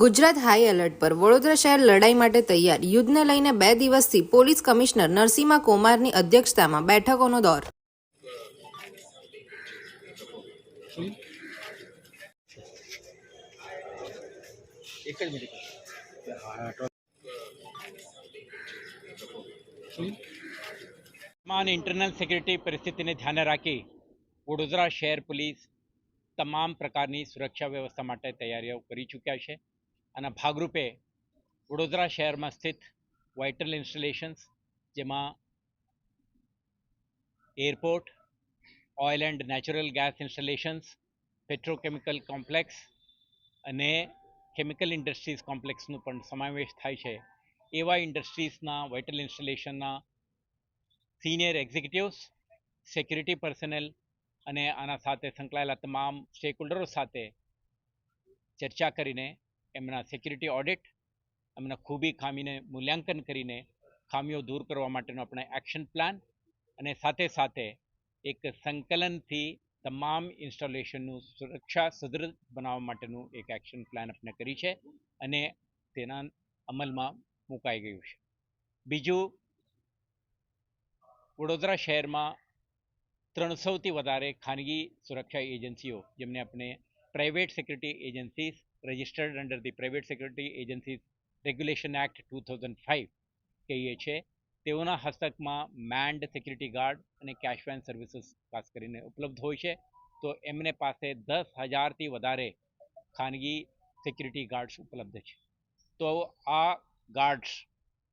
Gujarat high alert પર વડોદરા શહેર લડાઈ માટે તૈયાર. યુદ્ધને લઈને બે દિવસથી પોલીસ કમિશનર નરસિંહા કોમારની અધ્યક્ષતામાં બેઠકોનો દોર. એક જ મિનિટ. સમાન ઇન્ટરનલ સિક્યુરિટી પરિસ્થિતિને ધ્યાને રાખી વડોદરા શહેર પોલીસ તમામ પ્રકારની સુરક્ષા વ્યવસ્થા માટે તૈયારીઓ કરી ચૂક્યા છે. અને ભાગરૂપે વડોદરા શહેરમાં સ્થિત વાઇટલ ઇન્સ્ટોલેશન્સ, જેમાં airport, oil and natural gas installations, petrochemical complex અને કેમિકલ ઇન્ડસ્ટ્રીઝ કોમ્પ્લેક્સનો પણ સમાવેશ થાય છે. એવા ઇન્ડસ્ટ્રીઝના વાઇટલ ઇન્સ્ટોલેશનના સિનિયર એક્ઝિક્યુટિવ્સ, સિક્યુરિટી પર્સનલ અને આના સાથે સંકળાયેલા તમામ સ્ટેકહોલ્ડરો સાથે ચર્ચા કરીને એમના સિક્યુરિટી ઓડિટ એમના ખૂબી ખામીને મૂલ્યાંકન કરીને ખામીઓ દૂર કરવા માટેનો આપણે એક્શન પ્લાન અને સાથે સાથે એક સંકલનથી તમામ ઇન્સ્ટોલેશનનું સુરક્ષા સુદૃઢ બનાવવા માટેનું એક એક્શન પ્લાન આપણે કરી છે અને તેના અમલમાં મુકાઈ ગયું છે. બીજું, વડોદરા શહેરમાં ત્રણસોથી વધારે ખાનગી સુરક્ષા એજન્સીઓ, જેમને આપણે private security agencies registered under the private security agency regulation act two thousand five કહીએ છીએ. તેઓના હસ્તકમાં મેન્ડ સિક્યુરિટી ગાર્ડ અને કેશ વેન સર્વિસીસ ખાસ કરીને ઉપલબ્ધ હોય છે. તો એમને પાસે દસ હજારથી વધારે ખાનગી સિક્યુરિટી ગાર્ડ્સ ઉપલબ્ધ છે. તો આ guards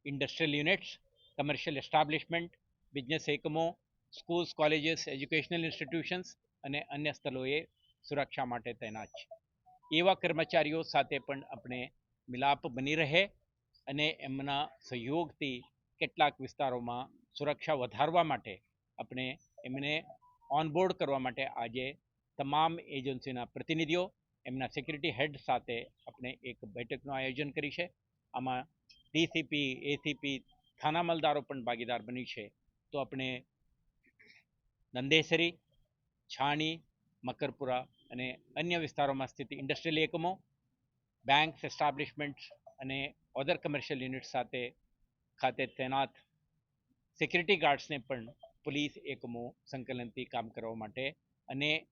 industrial units commercial establishment business એકમો સ્કૂલ્સ કોલેજીસ એજ્યુકેશનલ ઇન્સ્ટિટ્યુશન્સ અને અન્ય સ્થળોએ સુરક્ષા માટે તૈનાત છે. એવા કર્મચારીઓ સાથે પણ આપણે મિલાપ બની રહે અને એમના સહયોગથી કેટલાક વિસ્તારોમાં સુરક્ષા વધારવા માટે આપણે એમને ઓનબોર્ડ કરવા માટે આજે તમામ એજન્સીના પ્રતિનિધિઓ, એમના સિક્યુરિટી હેડ સાથે આપણે એક બેઠકનું આયોજન કરી છે. આમાં ડીસીપી, એસીપી, થાના મલદારો પણ ભાગીદાર બની છે. તો આપણે નંદેસરી, છાણી, મકરપુરા અને અન્ય વિસ્તારોમાં સ્થિત ઇન્ડસ્ટ્રીયલ એકમો બેંક્સ એસ્ટાબ્લિશમેન્ટ્સ અને ઓધર કમર્શિયલ યુનિટ સાથે ખાતે તૈનાત સિક્યુરિટી ગાર્ડ્સને પણ પોલીસ એકમો સંકલનથી કામ કરવા માટે અને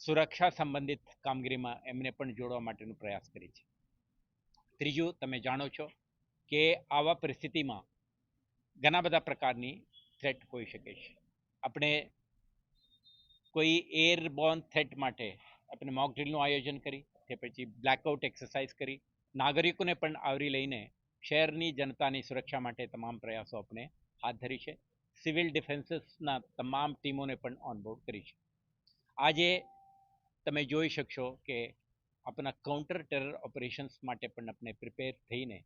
સુરક્ષા સંબંધિત કામગીરીમાં એમને પણ જોડવા માટેનો પ્રયાસ કરી છે. ત્રીજું, તમે જાણો છો કે આવા પરિસ્થિતિમાં ઘણા બધા પ્રકારની થ્રેટ હોઈ શકે છે. આપણે કોઈ એરબોર્ન થ્રેટ માટે આપણે મોક ડ્રીલનું આયોજન કરી, કે પછી બ્લેકઆઉટ એક્સરસાઇઝ કરી, નાગરિકોને પણ આવરી લઈને શહેરની જનતાની સુરક્ષા માટે તમામ પ્રયાસો આપણે હાથ ધરી છે. સિવિલ ડિફેન્સીસના તમામ ટીમોને પણ ઓનબોર્ડ કરી છે. આજે તમે જોઈ શકશો કે આપણા કાઉન્ટર ટેરર ઓપરેશન્સ માટે પણ આપણે પ્રિપેર થઈને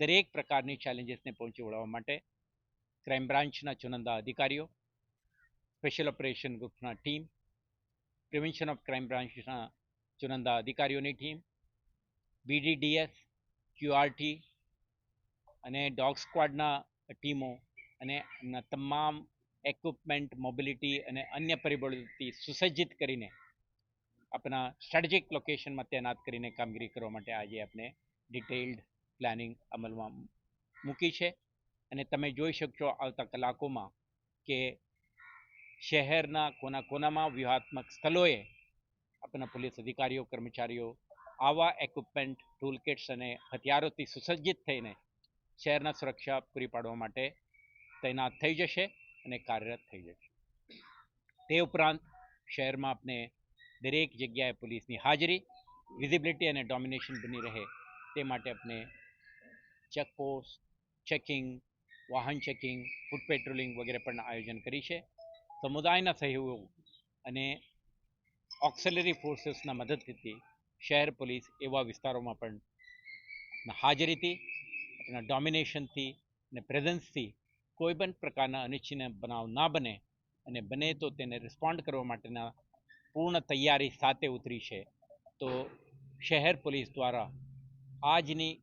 દરેક પ્રકારની ચેલેન્જીસને પહોંચી વળવા માટે ક્રાઇમ બ્રાન્ચના ચુનંદા અધિકારીઓ સ્પેશિયલ ઓપરેશન ગ્રુપના ટીમ પ્રિવેન્શન ઓફ ક્રાઇમ બ્રાન્ચના ચુનંદા અધિકારીઓની ટીમ બીડીડીએસ ક્યુઆરટી અને ડોગ સ્ક્વાડના ટીમો અને તમામ એક્વિપમેન્ટ મોબિલિટી અને અન્ય પરિબળોથી સુસજ્જિત કરીને આપણા સ્ટ્રેટેજિક લોકેશનમાં તૈનાત કરીને કામગીરી કરવા માટે આજે આપણે ડિટેઇલ્ડ પ્લાનિંગ અમલમાં મૂકી છે. અને તમે જોઈ શકશો આવતા કલાકોમાં કે શહેરના કોના કોનામાં વ્યૂહાત્મક સ્થળોએ આપણા પોલીસ અધિકારીઓ, કર્મચારીઓ આવા એક્વિપમેન્ટ ટૂલ કિટ્સ અને હથિયારોથી સુસજ્જિત થઈને શહેરના સુરક્ષા પૂરી પાડવા માટે તૈનાત થઈ જશે અને કાર્યરત થઈ જશે. તે ઉપરાંત શહેરમાં આપણે દરેક જગ્યાએ પોલીસની હાજરી વિઝિબિલિટી અને ડોમિનેશન બની રહે તે માટે આપણે ચેકપોસ્ટ ચેકિંગ વાહન ચેકિંગ ફૂડ પેટ્રોલિંગ વગેરે પણ આયોજન કરી છે. સમુદાયના સહયોગ અને ઓક્સેલરી ફોર્સીસના મદદથી શહેર પોલીસ એવા વિસ્તારોમાં પણ હાજરીથી એના ડોમિનેશનથી અને પ્રેઝન્સથી કોઈ પણ પ્રકારના અનિચ્છનીય બનાવ ના બને અને બને તો તેને રિસ્પોન્ડ કરવા માટેના પૂર્ણ તૈયારી સાથે ઉતરી છે. તો શહેર પોલીસ દ્વારા આજની